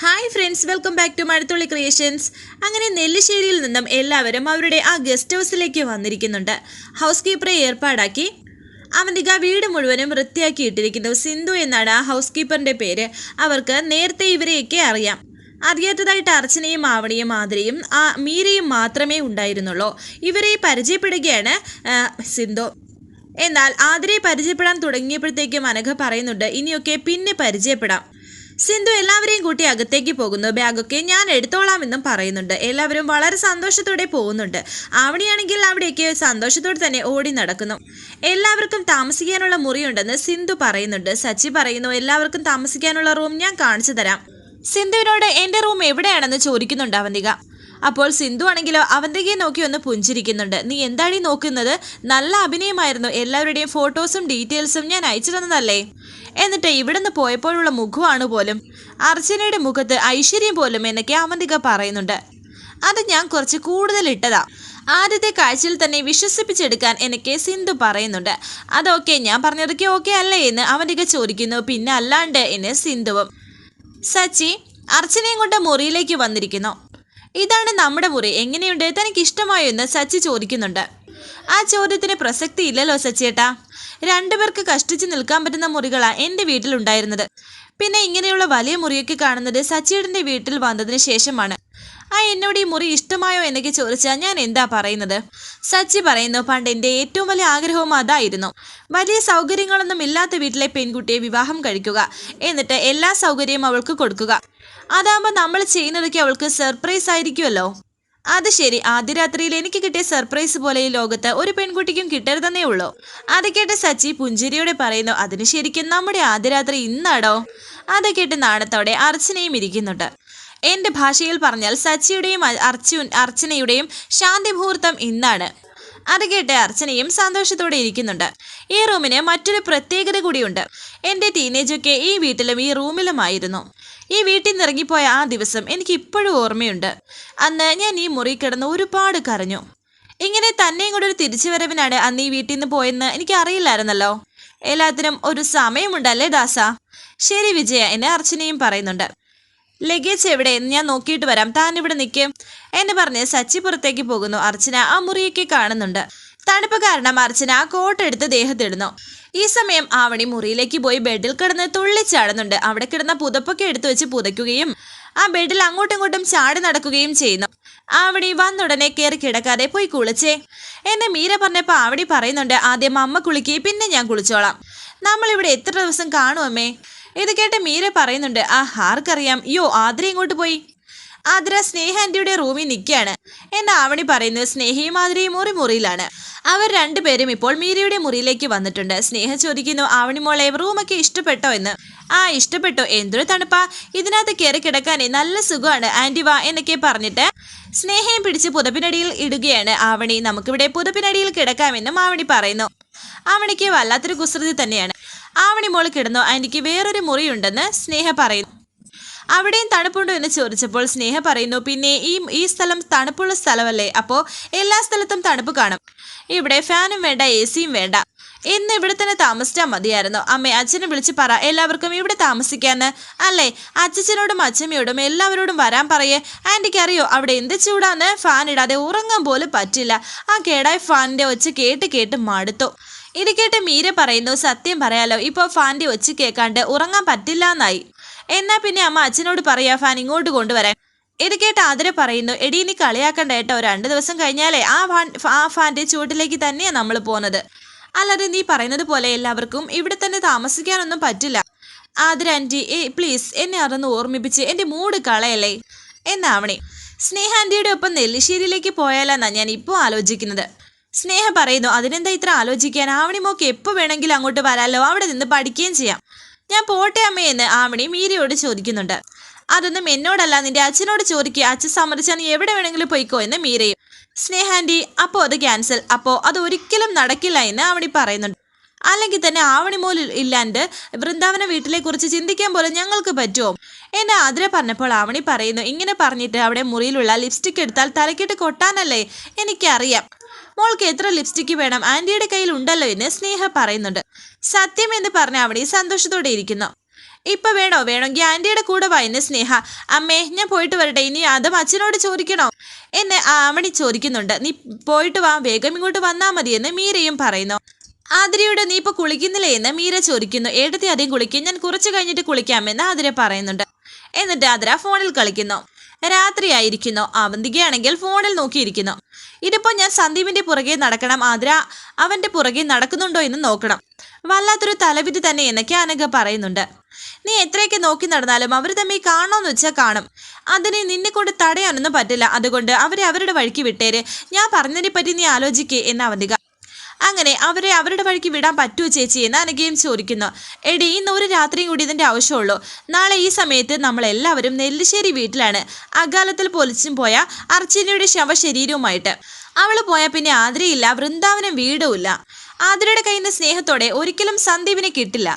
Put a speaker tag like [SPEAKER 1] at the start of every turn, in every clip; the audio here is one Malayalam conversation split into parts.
[SPEAKER 1] Hi friends welcome back to Mazhathulli creations അങ്ങനെ നെല്ലിശ്ശേരിയിൽ നിന്നും എല്ലാവരും അവരുടെ ആ ഗസ്റ്റ് ഹൗസിലേക്ക് വന്നിരിക്കുന്നുണ്ട്. ഹൗസ് കീപ്പറെ ഏർപ്പാടാക്കി. അവന്തിക വീട് മുഴുവനും വൃത്തിയാക്കിയിട്ടിരിക്കുന്നു സിന്ധു എന്നാണ് ആ ഹൗസ് കീപ്പറിന്റെ പേര്. അവർക്ക് നേരത്തെ ഇവരെയൊക്കെ അറിയാം. അറിയാത്തതായിട്ട് അർച്ചനയും ആവണിയും മാതിരിയും ആ മീരയും മാത്രമേ ഉണ്ടായിരുന്നുള്ളൂ. ഇവരെ പരിചയപ്പെടുകയാണ് സിന്ധു. എന്നാൽ ആതിരയെ പരിചയപ്പെടാൻ തുടങ്ങിയപ്പോഴത്തേക്കും അനഘ പറയുന്നുണ്ട് ഇനിയൊക്കെ പിന്നെ പരിചയപ്പെടാം. സിന്ധു എല്ലാവരെയും കൂട്ടി അകത്തേക്ക് പോകുന്നു. ബാഗൊക്കെ ഞാൻ എടുത്തോളാമെന്നും പറയുന്നുണ്ട്. എല്ലാവരും വളരെ സന്തോഷത്തോടെ പോകുന്നുണ്ട്. ആവണിയാണെങ്കിൽ അവിടെയൊക്കെ സന്തോഷത്തോടെ തന്നെ ഓടി നടക്കുന്നു. എല്ലാവർക്കും താമസിക്കാനുള്ള മുറിയുണ്ടെന്ന് സിന്ധു പറയുന്നുണ്ട്. സച്ചി പറയുന്നു എല്ലാവർക്കും താമസിക്കാനുള്ള റൂം ഞാൻ കാണിച്ചു തരാം. സിന്ധുവിനോട് എന്റെ റൂം എവിടെയാണെന്ന് ചോദിക്കുന്നുണ്ട് അവന്തിക. അപ്പോൾ സിന്ധു ആണെങ്കിലോ അവന്തികയെ നോക്കി ഒന്ന് പുഞ്ചിരിക്കുന്നുണ്ട്. നീ എന്താടി നോക്കുന്നത്? നല്ല അഭിനയമായിരുന്നു. എല്ലാവരുടെയും ഫോട്ടോസും ഡീറ്റെയിൽസും ഞാൻ അയച്ചു തന്നതല്ലേ? എന്നിട്ട് ഇവിടുന്ന് പോയപ്പോഴുള്ള മുഖമാണ് പോലും അർച്ചനയുടെ മുഖത്ത് ഐശ്വര്യം പോലും എന്നൊക്കെ അവന്തിക പറയുന്നുണ്ട്. അത് ഞാൻ കുറച്ച് കൂടുതൽ ഇട്ടതാ. ആദ്യത്തെ കാഴ്ചയിൽ തന്നെ വിശ്വസിപ്പിച്ചെടുക്കാൻ എനിക്ക് സിന്ധു പറയുന്നുണ്ട്. അതൊക്കെ ഞാൻ പറഞ്ഞതൊക്കെ ഓക്കെ അല്ലേ? എന്ന് അവന്തിക ചോദിക്കുന്നു. പിന്നെ അല്ലാണ്ട് എന്ന് സിന്ധുവും സച്ചി അർച്ചനയും കൊണ്ട് മുറിയിലേക്ക് വന്നിരിക്കുന്നു. ഇതാണ് നമ്മുടെ മുറി. എങ്ങനെയുണ്ട്? തനിക്ക് ഇഷ്ടമായോ എന്ന് സച്ചി ചോദിക്കുന്നുണ്ട്. ആ ചോദ്യത്തിന് പ്രസക്തി ഇല്ലല്ലോ സച്ചിയേട്ടാ. രണ്ടുപേർക്ക് കഷ്ടിച്ച് നിൽക്കാൻ പറ്റുന്ന മുറികളാ എന്റെ വീട്ടിലുണ്ടായിരുന്നത്. പിന്നെ ഇങ്ങനെയുള്ള വലിയ മുറിയൊക്കെ കാണുന്നത് സച്ചിയുടെ വീട്ടിൽ വന്നതിന് ശേഷമാണ്. ആ എന്നോട് ഈ മുറി ഇഷ്ടമായോ എന്നൊക്കെ ചോദിച്ചാൽ ഞാൻ എന്താ പറയുന്നത്? സച്ചി പറയുന്നു പണ്ട് എന്റെ ഏറ്റവും വലിയ ആഗ്രഹവും അതായിരുന്നു. വലിയ സൗകര്യങ്ങളൊന്നും ഇല്ലാത്ത വീട്ടിലെ പെൺകുട്ടിയെ വിവാഹം കഴിക്കുക. എന്നിട്ട് എല്ലാ സൗകര്യവും അവൾക്ക് കൊടുക്കുക. അതാകുമ്പോൾ നമ്മൾ ചെയ്യുന്നതൊക്കെ അവൾക്ക് സർപ്രൈസ് ആയിരിക്കുമല്ലോ. അത് ശരി. ആദ്യ രാത്രിയിൽ എനിക്ക് കിട്ടിയ സർപ്രൈസ് പോലെ ഈ ലോകത്ത് ഒരു പെൺകുട്ടിക്കും കിട്ടരുതെന്നേ ഉള്ളൂ. അത് കേട്ട് സച്ചി പുഞ്ചിരിയോടെ പറയുന്നു അതിന് ശരിക്കും നമ്മുടെ ആദ്യ രാത്രി ഇന്നാടോ? അത് കേട്ട് നാണത്തോടെ അർച്ചനയും ഇരിക്കുന്നുണ്ട്. എന്റെ ഭാഷയിൽ പറഞ്ഞാൽ സച്ചിയുടെയും അർച്ചു അർച്ചനയുടെയും ശാന്തി മുഹൂർത്തം ഇന്നാണ്. അത് കേട്ട് അർച്ചനയും സന്തോഷത്തോടെ ഇരിക്കുന്നുണ്ട്. ഈ റൂമിന് മറ്റൊരു പ്രത്യേകത കൂടിയുണ്ട്. എന്റെ ടീനേജൊക്കെ ഈ വീട്ടിലും ഈ റൂമിലുമായിരുന്നു. ഈ വീട്ടിൽ നിന്ന് ആ ദിവസം എനിക്ക് ഇപ്പോഴും ഓർമ്മയുണ്ട്. അന്ന് ഞാൻ ഈ മുറി കിടന്ന് ഒരുപാട് കരഞ്ഞു. ഇങ്ങനെ തന്നെയും കൂടെ ഒരു തിരിച്ചുവരവിനാണ് അന്ന് ഈ വീട്ടിൽ നിന്ന് പോയെന്ന് എനിക്ക് അറിയില്ലായിരുന്നല്ലോ. എല്ലാത്തിനും ഒരു സമയമുണ്ടല്ലേ ദാസ? ശരി വിജയ എന്നെ അർച്ചനയും പറയുന്നുണ്ട്. ലഗേജ് എവിടെ? എന്ന് ഞാൻ നോക്കിയിട്ട് വരാം. താൻ ഇവിടെ നിൽക്കും എന്ന് പറഞ്ഞ് സച്ചി പുറത്തേക്ക് പോകുന്നു. അർച്ചന ആ മുറിയൊക്കെ കാണുന്നുണ്ട്. തണുപ്പ് കാരണം അർച്ചന ആ കോട്ട് എടുത്ത് ദേഹത്തിടുന്നു. ഈ സമയം ആവണി മുറിയിലേക്ക് പോയി ബെഡിൽ കിടന്ന് തുള്ളിച്ചാടുന്നുണ്ട് അവിടെ കിടന്ന പുതപ്പൊക്കെ എടുത്തു വെച്ച് പുതയ്ക്കുകയും ആ ബെഡിൽ അങ്ങോട്ടും ഇങ്ങോട്ടും ചാടി നടക്കുകയും ചെയ്യുന്നു. ആവണി വന്നുടനെ കയറി കിടക്കാതെ പോയി കുളിച്ചേ. എന്നെ മീര പറഞ്ഞപ്പോൾ ആവണി പറയുന്നുണ്ട് ആദ്യം അമ്മ കുളിക്കേ പിന്നെ ഞാൻ കുളിച്ചോളാം. നമ്മളിവിടെ എത്ര ദിവസം കാണുമമ്മേ ഇത് കേട്ട് മീര പറയുന്നുണ്ട് ആ ആർക്കറിയാം. യോ ആതിര ഇങ്ങോട്ട് പോയി? ആതിര സ്നേഹ ആന്റിയുടെ റൂമിൽ നിൽക്കുകയാണ്. എന്ന് ആവണി പറയുന്നത് സ്നേഹയും ആതിരയും മുറി മുറിയിലാണ്. അവർ രണ്ടുപേരും ഇപ്പോൾ മീരയുടെ മുറിയിലേക്ക് വന്നിട്ടുണ്ട്. സ്നേഹ ചോദിക്കുന്നു ആവണി മോളെ റൂമൊക്കെ ഇഷ്ടപ്പെട്ടോ എന്ന്? ആ ഇഷ്ടപ്പെട്ടു. എന്തൊരു തണുപ്പാ. ഇതിനകത്ത് കയറി കിടക്കാനേ നല്ല സുഖമാണ്. ആന്റി വാ എന്നൊക്കെ പറഞ്ഞിട്ട് സ്നേഹയും പിടിച്ച് പുതപ്പിനടിയിൽ ഇടുകയാണ് ആവണി നമുക്കിവിടെ പുതപ്പിനടിയിൽ കിടക്കാമെന്നും ആവണി പറയുന്നു. ആവണിക്ക് വല്ലാത്തൊരു കുസൃതി തന്നെയാണ്. ആവണി മോൾ കിടന്നു. ആന്റിക്ക് വേറൊരു മുറിയുണ്ടെന്ന് സ്നേഹ പറയുന്നു. അവിടെയും തണുപ്പുണ്ടോ എന്ന് ചോദിച്ചപ്പോൾ സ്നേഹ പറയുന്നു പിന്നെ ഈ ഈ സ്ഥലം തണുപ്പുള്ള സ്ഥലമല്ലേ? അപ്പോൾ എല്ലാ സ്ഥലത്തും തണുപ്പ് കാണും. ഇവിടെ ഫാനും വേണ്ട എ സിയും വേണ്ട. ഇന്ന് ഇവിടെ തന്നെ താമസിച്ചാൽ മതിയായിരുന്നു. അമ്മ അച്ഛനെ വിളിച്ച് പറ എല്ലാവർക്കും ഇവിടെ താമസിക്കാന്ന്. അല്ലേ? അച്ഛനോടും അച്ഛമ്മയോടും എല്ലാവരോടും വരാൻ പറയേ. ആന്റിക്ക് അറിയോ അവിടെ എന്ത് ചൂടാന്ന്? ഫാൻ ഇടാതെ ഉറങ്ങാൻ പോലും പറ്റില്ല. ആ കേടായ ഫാനിന്റെ ഒച്ച കേട്ട് കേട്ട് മടുത്തു. ഇത് കേട്ട് മീര പറയുന്നു സത്യം പറയാലോ ഇപ്പോൾ ഫാന്റെ ഒച്ച കേൾക്കാണ്ട് ഉറങ്ങാൻ പറ്റില്ല എന്നായി എന്നാ പിന്നെ അമ്മ അച്ഛനോട് പറയാ ഫാൻ ഇങ്ങോട്ട് കൊണ്ടുവരാൻ. ഇത് കേട്ട് ആതിര പറയുന്നു എടി നീ കളിയാക്കണ്ട കേട്ടോ രണ്ട് ദിവസം കഴിഞ്ഞാലേ ആ ആ ഫാന്റെ ചുവട്ടിലേക്ക് തന്നെയാണ് നമ്മൾ പോകുന്നത് അല്ലാതെ നീ പറയുന്നത് പോലെ എല്ലാവർക്കും ഇവിടെ തന്നെ താമസിക്കാനൊന്നും പറ്റില്ല. ആതിര ആന്റി ഏ പ്ലീസ് എന്നെ അതൊന്ന് ഓർമ്മിപ്പിച്ച് എന്റെ മൂഡ് കളയല്ലേ? എന്നാവണേ സ്നേഹ ആന്റിയുടെ ഒപ്പം നെല്ലിശ്ശേരിയിലേക്ക് പോയാലെന്നാണ് ഞാൻ ഇപ്പോൾ ആലോചിക്കുന്നത്. സ്നേഹ പറയുന്നു. അതിനെന്താ ഇത്ര ആലോചിക്കാൻ? ആവണി മോക്ക് എപ്പോൾ വേണമെങ്കിലും അങ്ങോട്ട് വരാലോ? അവിടെ നിന്ന് പഠിക്കുകയും ചെയ്യാം. ഞാൻ പോട്ടെ അമ്മയെന്ന് ആവണി മീരയോട് ചോദിക്കുന്നുണ്ട്. അതൊന്നും എന്നോടല്ല. നിന്റെ അച്ഛനോട് ചോദിക്കുക അച്ഛൻ സമ്മതിച്ചാൽ നീ എവിടെ വേണമെങ്കിലും പോയിക്കോ എന്ന് മീരയും. സ്നേഹാന്റി അപ്പോൾ അത് ക്യാൻസൽ. അപ്പോൾ അത് ഒരിക്കലും നടക്കില്ല എന്ന് ആവണി പറയുന്നുണ്ട്. അല്ലെങ്കിൽ തന്നെ ആവണി മോൽ ഇല്ലാണ്ട് വൃന്ദാവന വീട്ടിലെ കുറിച്ച് ചിന്തിക്കാൻ പോലും ഞങ്ങൾക്ക് പറ്റുമോ? എന്നെ ആതിര പറഞ്ഞപ്പോൾ ആവണി പറയുന്നു. ഇങ്ങനെ പറഞ്ഞിട്ട് അവിടെ മുറിയിലുള്ള ലിപ്സ്റ്റിക് എടുത്താൽ തലക്കിട്ട് കൊട്ടാനല്ലേ? എനിക്കറിയാം. മോൾക്ക് എത്ര ലിപ്സ്റ്റിക്ക് വേണം? ആന്റിയുടെ കയ്യിൽ ഉണ്ടല്ലോ എന്ന് സ്നേഹ പറയുന്നുണ്ട്. സത്യം എന്ന് പറഞ്ഞ അവിടെ സന്തോഷത്തോടെ ഇരിക്കുന്നു. ഇപ്പൊ വേണോ? വേണമെങ്കിൽ ആന്റിയുടെ കൂടെ വാ എന്നെ സ്നേഹ അമ്മേ ഞാൻ പോയിട്ട് വരട്ടെ. ഇനി അതും അച്ഛനോട് ചോദിക്കണോ? എന്നെ ആമണി ചോദിക്കുന്നുണ്ട്. നീ പോയിട്ട് വാ. വേഗം ഇങ്ങോട്ട് വന്നാ മതി എന്ന് മീരയും പറയുന്നു. ആതിരയോട് നീ ഇപ്പൊ കുളിക്കുന്നില്ലേ? എന്ന് മീര ചോദിക്കുന്നു. ഏടത്തി ആദ്യം കുളിക്കും. ഞാൻ കുറച്ച് കഴിഞ്ഞിട്ട് കുളിക്കാമെന്ന് ആതിര പറയുന്നുണ്ട്. എന്നിട്ട് ആതിര ഫോണിൽ കളിക്കുന്നു. രാത്രിയായിരിക്കുന്നു. അവന്തികയാണെങ്കിൽ ഫോണിൽ നോക്കിയിരിക്കുന്നു. ഇതിപ്പോ ഞാൻ സന്ദീപിന്റെ പുറകെ നടക്കണം ആതിര. അവന്റെ പുറകെ നടക്കുന്നുണ്ടോ എന്ന് നോക്കണം. വല്ലാത്തൊരു തലവിധി തന്നെ എന്നൊക്കെ അനഘ പറയുന്നുണ്ട്. നീ എത്രയൊക്കെ നോക്കി നടന്നാലും അവർ തമ്മിൽ കാണണമെന്ന് വെച്ചാൽ കാണും. അതിനെ നിന്നെ കൊണ്ട് തടയാനൊന്നും പറ്റില്ല. അതുകൊണ്ട് അവരെ അവരുടെ വഴിക്ക് വിട്ടേര്. ഞാൻ പറഞ്ഞതിനെ പറ്റി നീ ആലോചിക്കേ എന്ന് അവന്തിക അങ്ങനെ അവരെ അവരുടെ വഴിക്ക് വിടാൻ പറ്റുമോ ചേച്ചി എന്ന് അനഘയും ചോദിക്കുന്നു. എടി ഇന്ന് ഒരു രാത്രിയും കൂടി ഇതിന്റെ ആവശ്യമുള്ളൂ. നാളെ ഈ സമയത്ത് നമ്മളെല്ലാവരും നെല്ലിശ്ശേരി വീട്ടിലാണ്. അകാലത്തിൽ പൊലിച്ചും പോയ അർച്ചനയുടെ ശവശരീരവുമായിട്ട്. അവൾ പോയാൽ പിന്നെ ആതിരയില്ല വൃന്ദാവനം വീടുമില്ല ആതിരയുടെ കയ്യിൽ നിന്ന് സ്നേഹത്തോടെ ഒരിക്കലും സന്ദീപിനെ കിട്ടില്ല.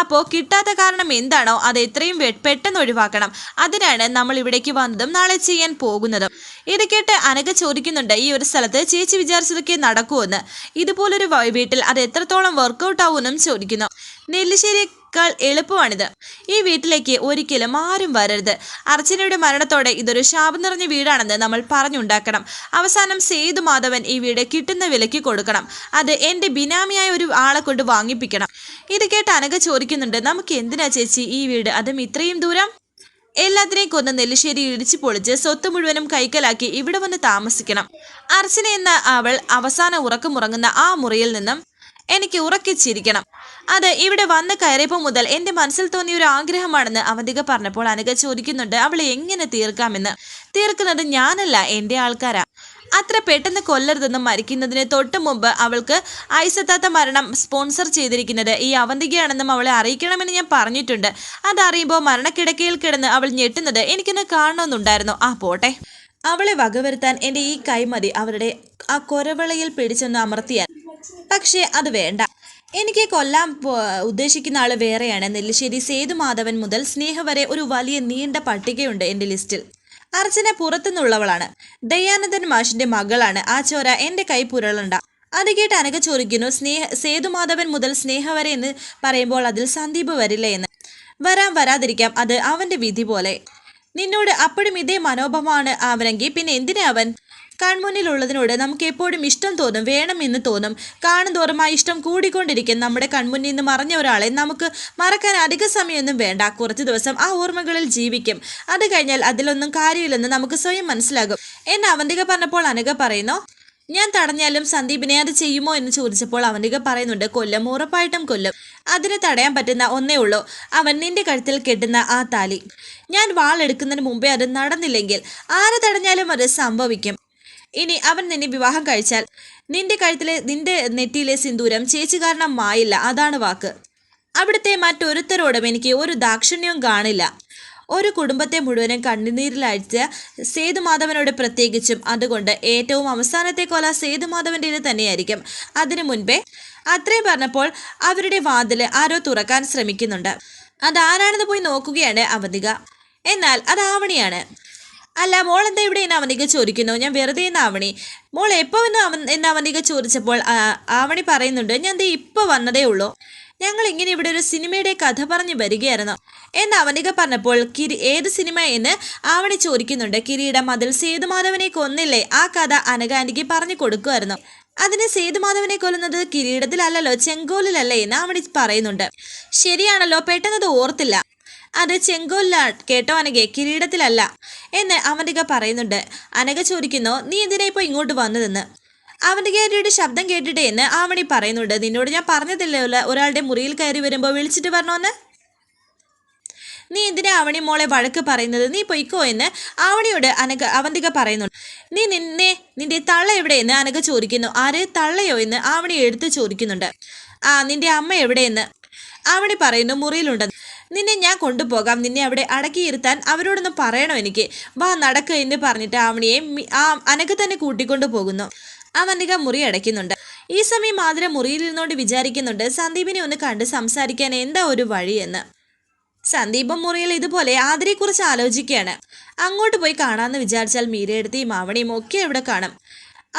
[SPEAKER 1] അപ്പോൾ കിട്ടാത്ത കാരണം എന്താണോ അത് എത്രയും പെട്ടെന്ന് ഒഴിവാക്കണം. അതിനാണ് നമ്മൾ ഇവിടേക്ക് വന്നതും നാളെ ചെയ്യാൻ പോകുന്നതും. ഇത് കേട്ട് അനഘ ചോദിക്കുന്നുണ്ട് ഈ ഒരു സ്ഥലത്ത് ചേച്ചി വിചാരിച്ചതൊക്കെ നടക്കുമെന്ന്. ഇതുപോലൊരു വീട്ടിൽ അത് എത്രത്തോളം വർക്കൗട്ട് ആവുമെന്നും ചോദിക്കുന്നു. നെല്ലിശ്ശേരിയേക്കാൾ എളുപ്പമാണിത്. ഈ വീട്ടിലേക്ക് ഒരിക്കലും ആരും വരരുത്. അർച്ചനയുടെ മരണത്തോടെ ഇതൊരു ശാപം നിറഞ്ഞ വീടാണെന്ന് നമ്മൾ പറഞ്ഞുണ്ടാക്കണം. അവസാനം സേതു മാധവൻ ഈ വീട് കിട്ടുന്ന വിലയ്ക്ക് കൊടുക്കണം. അത് എന്റെ ബിനാമിയായ ഒരു ആളെ കൊണ്ട് വാങ്ങിപ്പിക്കണം. ഇത് കേട്ട് അനഘ ചോദിക്കുന്നുണ്ട് നമുക്ക് എന്തിനാ ചേച്ചി ഈ വീട്? അതും ഇത്രയും ദൂരം? എല്ലാത്തിനെയും കൊന്ന് നെല്ലിശ്ശേരി ഇടിച്ചു പൊളിച്ച് സ്വത്ത് മുഴുവനും കൈക്കലാക്കി ഇവിടെ വന്ന് താമസിക്കണം. അർച്ചന എന്ന അവൾ അവസാന ഉറക്കമുറങ്ങുന്ന ആ മുറിയിൽ നിന്നും എനിക്ക് ഉറക്കിച്ചിരിക്കണം. അത് ഇവിടെ വന്ന് കയറിയപ്പോൾ മുതൽ എന്റെ മനസ്സിൽ തോന്നിയ ഒരു ആഗ്രഹമാണെന്ന് അവന്തിക പറഞ്ഞപ്പോൾ അനുക ചോദിക്കുന്നുണ്ട് അവളെ എങ്ങനെ തീർക്കാമെന്ന്? തീർക്കുന്നത് ഞാനല്ല എന്റെ ആൾക്കാരാ. അത്ര പെട്ടെന്ന് കൊല്ലരുതെന്നും മരിക്കുന്നതിന് തൊട്ട് മുമ്പ് അവൾക്ക് ഐസത്താത്ത മരണം സ്പോൺസർ ചെയ്തിരിക്കുന്നത് ഈ അവന്തികയാണെന്നും അവളെ അറിയിക്കണമെന്ന് ഞാൻ പറഞ്ഞിട്ടുണ്ട്. അതറിയുമ്പോൾ മരണക്കിടക്കയിൽ കിടന്ന് അവൾ ഞെട്ടുന്നത് എനിക്കൊന്ന് കാണണമെന്നുണ്ടായിരുന്നു. ആ പോട്ടെ. അവളെ വകവരുത്താൻ എന്റെ ഈ കൈമതി അവരുടെ ആ കൊരവളയിൽ പിടിച്ചൊന്ന് അമർത്തിയാൽ പക്ഷേ അത് വേണ്ട. എനിക്ക് കൊല്ലാൻ ഉദ്ദേശിക്കുന്ന ആൾ വേറെയാണ്. നെല്ലിശ്ശേരി സേതുമാധവൻ മുതൽ സ്നേഹ വരെ ഒരു വലിയ നീണ്ട പട്ടികയുണ്ട് എന്റെ ലിസ്റ്റിൽ. അർച്ചന പുറത്തുനിന്നുള്ളവളാണ്. ദയാനന്ദൻ മാഷിന്റെ മകളാണ്. ആ ചോര എന്റെ കൈ പുരളണ്ട. അത് കേട്ട് അനക ചോദിക്കുന്നു സ്നേഹ സേതുമാധവൻ മുതൽ സ്നേഹ വരെ എന്ന് പറയുമ്പോൾ അതിൽ സന്ദീപ് വരില്ല എന്ന്. വരാൻ വരാതിരിക്കാം. അത് അവന്റെ വിധി പോലെ. നിന്നോട് അപ്പോഴും ഇതേ മനോഭാവമാണ് അവനെങ്കിൽ പിന്നെ എന്തിനാ അവൻ കൺമുന്നിലുള്ളതിനോട് നമുക്ക് എപ്പോഴും ഇഷ്ടം തോന്നും വേണമെന്ന് തോന്നും. കാണുന്തോറും ആ ഇഷ്ടം കൂടിക്കൊണ്ടിരിക്കും. നമ്മുടെ കൺമുന്നിൽ നിന്ന് മറഞ്ഞ ഒരാളെ നമുക്ക് മറക്കാൻ അധിക സമയമൊന്നും വേണ്ട. കുറച്ച് ദിവസം ആ ഓർമ്മകളിൽ ജീവിക്കും. അത് കഴിഞ്ഞാൽ അതിലൊന്നും കാര്യമില്ലെന്ന് നമുക്ക് സ്വയം മനസ്സിലാകും. എന്ന് അവന്തിക പറഞ്ഞപ്പോൾ അനഘ പറയുന്നു ഞാൻ തടഞ്ഞാലും സന്ദീപിനെ അത് ചെയ്യുമോ എന്ന് ചോദിച്ചപ്പോൾ അവനിക പറയുന്നുണ്ട് കൊല്ലം ഉറപ്പായിട്ടും കൊല്ലും. അതിന് തടയാൻ പറ്റുന്ന ഒന്നേ ഉള്ളൂ. അവൻ നിന്റെ കഴുത്തിൽ കെട്ടുന്ന ആ താലി. ഞാൻ വാളെടുക്കുന്നതിന് മുമ്പേ അത് നടന്നില്ലെങ്കിൽ ആരെ തടഞ്ഞാലും അത് സംഭവിക്കും. ഇനി അവൻ നിന്നെ വിവാഹം കഴിച്ചാൽ നിന്റെ കഴുത്തിലെ നിന്റെ നെറ്റിയിലെ സിന്ദൂരം ചേച്ചി കാരണം മായില്ല അതാണ് വാക്ക്. അവിടുത്തെ മറ്റൊരുത്തരോടും എനിക്ക് ഒരു ദാക്ഷിണ്യവും കാണില്ല. ഒരു കുടുംബത്തെ മുഴുവനും കണ്ണുനീരിലഴിച്ച സേതുമാധവനോട് പ്രത്യേകിച്ചും അതുകൊണ്ട് ഏറ്റവും അവസാനത്തെ കൊല സേതുമാധവന്റേത് തന്നെയായിരിക്കും. അതിനു മുൻപേ അത്രയും പറഞ്ഞപ്പോൾ അവരുടെ വാതിൽ ആരോ തുറക്കാൻ ശ്രമിക്കുന്നുണ്ട്. അതാരാണെന്ന് പോയി നോക്കുകയാണ് അവധിക. എന്നാൽ അത് ആവണിയാണ്. അല്ല മോൾ എന്താ ഇവിടെ എന്ന് അവനിക ചോദിക്കുന്നു? ഞാൻ വെറുതെ എന്ന് ആവണി. മോൾ എപ്പോൾ എന്ന് അവൻ എന്ന് അവനിക ചോദിച്ചപ്പോൾ ആവണി പറയുന്നുണ്ട് ഞാൻ ദേ ഇപ്പോൾ വന്നതേ ഉള്ളൂ. ഞങ്ങൾ ഇങ്ങനെ ഇവിടെ ഒരു സിനിമയുടെ കഥ പറഞ്ഞു വരികയായിരുന്നു. എന്ന് അവനിക പറഞ്ഞപ്പോൾ കിരി ഏത് സിനിമ എന്ന് ആവണി ചോദിക്കുന്നുണ്ട്. കിരീടം അതിൽ സേതുമാധവനെ കൊന്നില്ലേ? ആ കഥ അനകാന്റിക്ക് പറഞ്ഞു കൊടുക്കുമായിരുന്നു. അതിന് സേതുമാധവനെ കൊല്ലുന്നത് കിരീടത്തിലല്ലല്ലോ ചെങ്കോലിലല്ലേ എന്ന് അവണി പറയുന്നുണ്ട്. ശരിയാണല്ലോ പെട്ടെന്നത് ഓർത്തില്ല. അത് ചെങ്കോലിലാണ് കേട്ടോ അനഘെ? കിരീടത്തിലല്ല. എന്ന് അവന്തിക പറയുന്നുണ്ട്. അനഘ ചോദിക്കുന്നു നീ എന്തിനാ ഇപ്പോൾ ഇങ്ങോട്ട് വന്നതെന്ന്? അവന്തികയുടെ ശബ്ദം കേട്ടിട്ടേ എന്ന് ആവണി പറയുന്നുണ്ട്. നിന്നോട് ഞാൻ പറഞ്ഞതില്ലല്ലോ ഒരാളുടെ മുറിയിൽ കയറി വരുമ്പോൾ വിളിച്ചിട്ട് പറഞ്ഞോന്ന് നീ എന്തിനാ അവണി മോളെ വഴക്ക് പറയുന്നത്? നീ പൊയ്ക്കോ എന്ന് ആവണിയോട് അനക അവന്തിക പറയുന്നുണ്ട്. നീ നിന്നെ നിന്റെ തള്ള എവിടെയെന്ന് അനക ചോദിക്കുന്നു. ആര്? തള്ളയോ? എന്ന് ആവണി എടുത്ത് ചോദിക്കുന്നുണ്ട്. ആ നിന്റെ അമ്മ എവിടെയെന്ന് ആവണി പറയുന്നു. മുറിയിലുണ്ടെന്ന് നിന്നെ ഞാൻ കൊണ്ടുപോകാം. നിന്നെ അവിടെ അടക്കിയിരുത്താൻ അവരോടൊന്ന് പറയണം എനിക്ക്. വാ നടക്ക് എന്ന് പറഞ്ഞിട്ട് ആവണിയെ ആ അനക്ക് തന്നെ കൂട്ടിക്കൊണ്ടു പോകുന്നു. അവനിക മുറി അടയ്ക്കുന്നുണ്ട്. ഈ സമയം മാതിര മുറിയിൽ നിന്നുകൊണ്ട് വിചാരിക്കുന്നുണ്ട് സന്ദീപിനെ ഒന്ന് കണ്ട് സംസാരിക്കാൻ എന്താ ഒരു വഴിയെന്ന് സന്ദീപം മുറിയിൽ ഇതുപോലെ ആതിരയെക്കുറിച്ച് ആലോചിക്കുകയാണ്. അങ്ങോട്ട് പോയി കാണാമെന്ന് വിചാരിച്ചാൽ മീരയെടുത്തിയും മാവണിയും ഒക്കെ ഇവിടെ കാണും.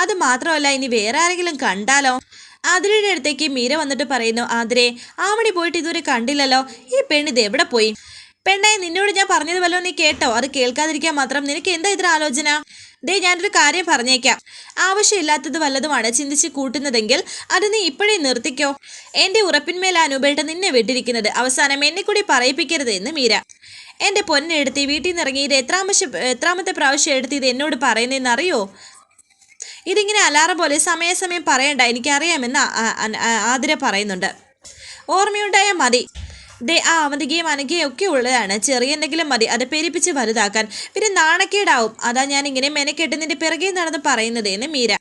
[SPEAKER 1] അത് മാത്രമല്ല ഇനി വേറെ ആരെങ്കിലും കണ്ടാലോ? ആതിരയുടെ അടുത്തേക്ക് മീര വന്നിട്ട് പറയുന്നു ആതിരെ ആവണി പോയിട്ട് ഇതുവരെ കണ്ടില്ലല്ലോ. ഈ പെണ്ണിത് എവിടെ പോയി? പെണ്ണെ നിന്നോട് ഞാൻ പറഞ്ഞത് വല്ലോ നീ കേട്ടോ? അത് കേൾക്കാതിരിക്കാൻ മാത്രം നിനക്ക് എന്താ ഇത്ര ആലോചന? ദേ ഞാനൊരു കാര്യം പറഞ്ഞേക്കാം. ആവശ്യമില്ലാത്തത് വല്ലതുമാണ് ചിന്തിച്ച് കൂട്ടുന്നതെങ്കിൽ അത് നീ ഇപ്പോഴേ നിർത്തിക്കോ. എന്റെ ഉറപ്പിന്മേലാണ് അനുപേട്ട നിന്നെ വിട്ടിരിക്കുന്നത് അവസാനം എന്നെ കൂടി പറയിപ്പിക്കരുത് എന്ന് മീര. എന്റെ പൊന്നെടുത്ത് വീട്ടിൽ നിന്ന് ഇറങ്ങിയത് എത്രാമശ എത്രാമത്തെ പ്രാവശ്യം എടുത്ത് ഇത് എന്നോട് പറയുന്നതെന്ന് അറിയോ? ഇതിങ്ങനെ അലാറം പോലെ സമയാസമയം പറയണ്ട. എനിക്കറിയാമെന്ന് ആതിര പറയുന്നുണ്ട്. ഓർമ്മയുണ്ടായാൽ മതി. ദേ ആ അവന്തികയും അനഘയും ഒക്കെ ഉള്ളതാണ്. ചെറിയ എന്തെങ്കിലും മതി. അത് പെരിപ്പിച്ച് വലുതാക്കാൻ. പിന്നെ നാണക്കേടാവും. അതാ ഞാൻ ഇങ്ങനെ മെനക്കെട്ട് പിറകെ നടന്ന് പറയുന്നത് എന്ന് മീര.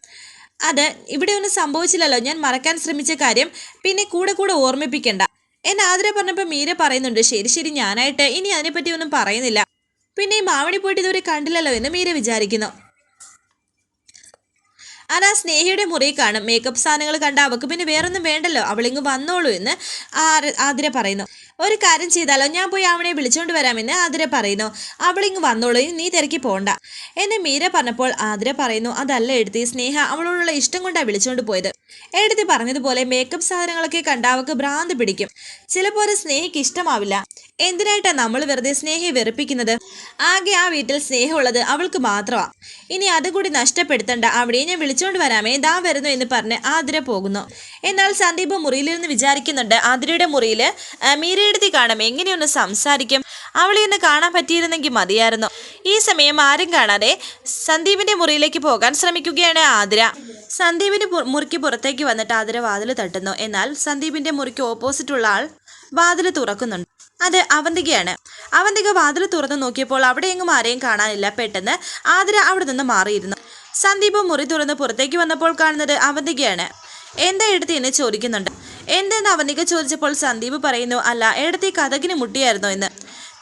[SPEAKER 1] അത് ഇവിടെ ഒന്നും സംഭവിച്ചില്ലല്ലോ. ഞാൻ മറക്കാൻ ശ്രമിച്ച കാര്യം പിന്നെ കൂടെ കൂടെ ഓർമ്മിപ്പിക്കണ്ട. എന്നെ ആതിര പറഞ്ഞപ്പോൾ മീര പറയുന്നുണ്ട്. ശരി ശരി ഞാനായിട്ട് ഇനി അതിനെപ്പറ്റി ഒന്നും പറയുന്നില്ല. പിന്നെ ഈ മാവണി പോയിട്ട് ഇതുവരെ കണ്ടില്ലല്ലോ എന്ന് മീര വിചാരിക്കുന്നു. അനാ സ്നേഹയുടെ മുറി കാണും. മേക്കപ്പ് സാധനങ്ങൾ കണ്ട അവക്ക് പിന്നെ വേറൊന്നും വേണ്ടല്ലോ. അവളിങ്ങ് വന്നോളൂ എന്ന് ആതിര പറയുന്നു. ഒരു കാര്യം ചെയ്താലോ? ഞാൻ പോയി അവനെ വിളിച്ചുകൊണ്ട് വരാമെന്ന് ആതിര പറയുന്നു. അവളിങ് വന്നോളൂ. നീ തിരക്കി പോണ്ട. എന്ന് മീര പറഞ്ഞപ്പോൾ ആതിര പറയുന്നു അതല്ല എഴുതി. സ്നേഹ അവളോടുള്ള ഇഷ്ടം കൊണ്ടാണ് വിളിച്ചുകൊണ്ട് പോയത്. എഴുതി പറഞ്ഞതുപോലെ മേക്കപ്പ് സാധനങ്ങളൊക്കെ കണ്ട അവക്ക് ഭ്രാന്ത് പിടിക്കും. ചിലപ്പോൾ സ്നേഹയ്ക്ക് ഇഷ്ടമാവില്ല. എന്തിനായിട്ടാ നമ്മൾ വെറുതെ സ്നേഹയെ വെറുപ്പിക്കുന്നത്? ആകെ ആ വീട്ടിൽ സ്നേഹമുള്ളത് അവൾക്ക് മാത്രമാ. ഇനി അതുകൂടി നഷ്ടപ്പെടുത്തണ്ട. അവിടെ ഞാൻ വിളിച്ചുകൊണ്ട് വരാമേ. ദാ വരുന്നു എന്ന് പറഞ്ഞ് ആതിര പോകുന്നു. എന്നാൽ സന്ദീപ് മുറിയിലിരുന്ന് വിചാരിക്കുന്നുണ്ട്. ആതിരയുടെ മുറിയിൽ മീരയെടുത്തി കാണും. എങ്ങനെയൊന്ന് സംസാരിക്കും? അവളെ ഒന്ന് കാണാൻ പറ്റിയിരുന്നെങ്കിൽ മതിയായിരുന്നു. ഈ സമയം ആരും കാണാതെ സന്ദീപിന്റെ മുറിയിലേക്ക് പോകാൻ ശ്രമിക്കുകയാണ് ആതിര. സന്ദീപിന്റെ മുറിക്ക് പുറത്തേക്ക് വന്നിട്ട് ആതിര വാതിൽ തട്ടുന്നു. എന്നാൽ സന്ദീപിന്റെ മുറിക്ക് ഓപ്പോസിറ്റുള്ള ആൾ വാതിൽ തുറക്കുന്നുണ്ട്. അത് അവന്തികയാണ്. അവന്തിക വാതിൽ തുറന്നു നോക്കിയപ്പോൾ അവിടെയെങ്ങും ആരെയും കാണാനില്ല. പെട്ടെന്ന് ആതിര അവിടെ നിന്ന് മാറിയിരുന്നു. സന്ദീപ് മുറി തുറന്ന് പുറത്തേക്ക് വന്നപ്പോൾ കാണുന്നത് അവന്തികയാണ്. എന്താ എടുത്ത് എന്ന് ചോദിക്കുന്നുണ്ട്? എന്തെന്ന് അവനിക ചോദിച്ചപ്പോൾ സന്ദീപ് പറയുന്നു അല്ല എടുത്തി കഥകിന് മുട്ടിയായിരുന്നു എന്ന്.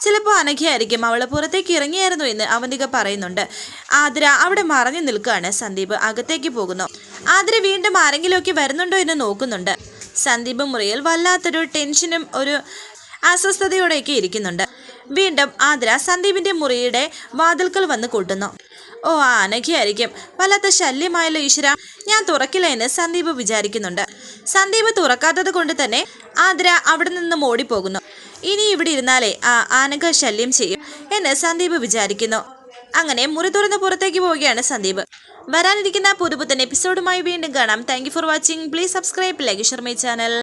[SPEAKER 1] ചിലപ്പോൾ അനഘയായിരിക്കും അവൾ പുറത്തേക്ക് ഇറങ്ങിയായിരുന്നു എന്ന് അവന്തിക പറയുന്നുണ്ട്. ആതിര അവിടെ മറഞ്ഞു നിൽക്കുകയാണ്. സന്ദീപ് അകത്തേക്ക് പോകുന്നു. ആതിര വീണ്ടും ആരെങ്കിലുമൊക്കെ വരുന്നുണ്ടോ എന്ന് നോക്കുന്നുണ്ട്. സന്ദീപ് മുറിയിൽ വല്ലാത്തൊരു ടെൻഷനും ഒരു അസ്വസ്ഥതയോടെയൊക്കെ ഇരിക്കുന്നുണ്ട്. വീണ്ടും ആതിര സന്ദീപിന്റെ മുറിയുടെ വാതിൽക്കൽ വന്ന് കൂട്ടുന്നു. ഓ ആ അനഘയായിരിക്കും വല്ലാത്ത ശല്യമായല്ലോ ഈശ്വര. ഞാൻ തുറക്കില്ല എന്ന് സന്ദീപ് വിചാരിക്കുന്നുണ്ട്. സന്ദീപ് തുറക്കാത്തത് കൊണ്ട് തന്നെ ആതിര അവിടെ നിന്നും ഓടിപ്പോകുന്നു. ഇനി ഇവിടെ ഇരുന്നാലേ ആ ആനക ശല്യം ചെയ്യും എന്ന് സന്ദീപ് വിചാരിക്കുന്നു. അങ്ങനെ മുറി തുറന്ന് പുറത്തേക്ക് പോവുകയാണ് സന്ദീപ്. വരാനിരിക്കുന്ന പുതുപുത്തൻ എപ്പിസോഡുമായി വീണ്ടും കാണാം. Thank for watching please subscribe like share my channel